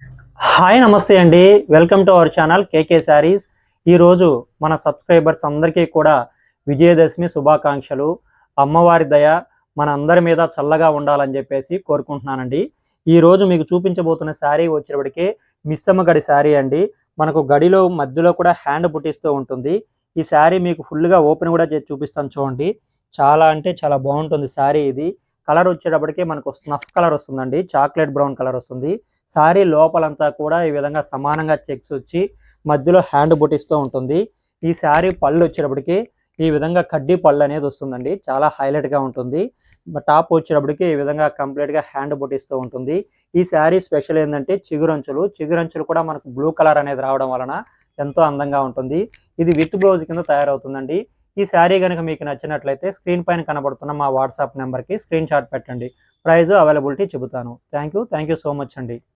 Hi నమస్తే అండి. Welcome to our channel KK sarees. ఈరోజు మన సబ్స్క్రైబర్స్ అందరికీ కూడా విజయదశమి శుభాకాంక్షలు. అమ్మవారి దయ మన అందరి మీద చల్లగా ఉండాలని చెప్పేసి కోరుకుంటున్నానండి. ఈరోజు మీకు చూపించబోతున్న శారీ వచ్చేటప్పటికి మిస్సమ్మ గడి శారీ అండి. మనకు గడిలో మధ్యలో కూడా హ్యాండ్ పుట్టిస్తూ ఉంటుంది. ఈ శారీ మీకు ఫుల్గా ఓపెన్ కూడా చేసి చూపిస్తాను చూడండి. చాలా అంటే చాలా బాగుంటుంది శారీ ఇది. కలర్ వచ్చేటప్పటికి మనకు స్నఫ్ కలర్ వస్తుందండి. చాక్లెట్ బ్రౌన్ కలర్ వస్తుంది. సారీ లోపలంతా కూడా ఈ విధంగా సమానంగా చెక్స్ వచ్చి మధ్యలో హ్యాండ్ బుటిస్తూ ఉంటుంది. ఈ శారీ పళ్ళు వచ్చేటప్పటికి ఈ విధంగా కడ్డీ పళ్ళు అనేది వస్తుందండి. చాలా హైలైట్గా ఉంటుంది. టాప్ వచ్చేటప్పటికి ఈ విధంగా కంప్లీట్గా హ్యాండ్ బుటిస్తూ ఉంటుంది. ఈ శారీ స్పెషల్ ఏంటంటే చిగురంచులు. చిగురంచులు కూడా మనకు బ్లూ కలర్ అనేది రావడం వలన ఎంతో అందంగా ఉంటుంది. ఇది విత్ బ్లౌజ్ కింద తయారవుతుందండి. ఈ శారీ కనుక మీకు నచ్చినట్లయితే స్క్రీన్ పైన కనబడుతున్న మా వాట్సాప్ నెంబర్కి స్క్రీన్ షాట్ పెట్టండి. ప్రైస్ అవైలబిలిటీ చెబుతాను. Thank you thank you so much అండి.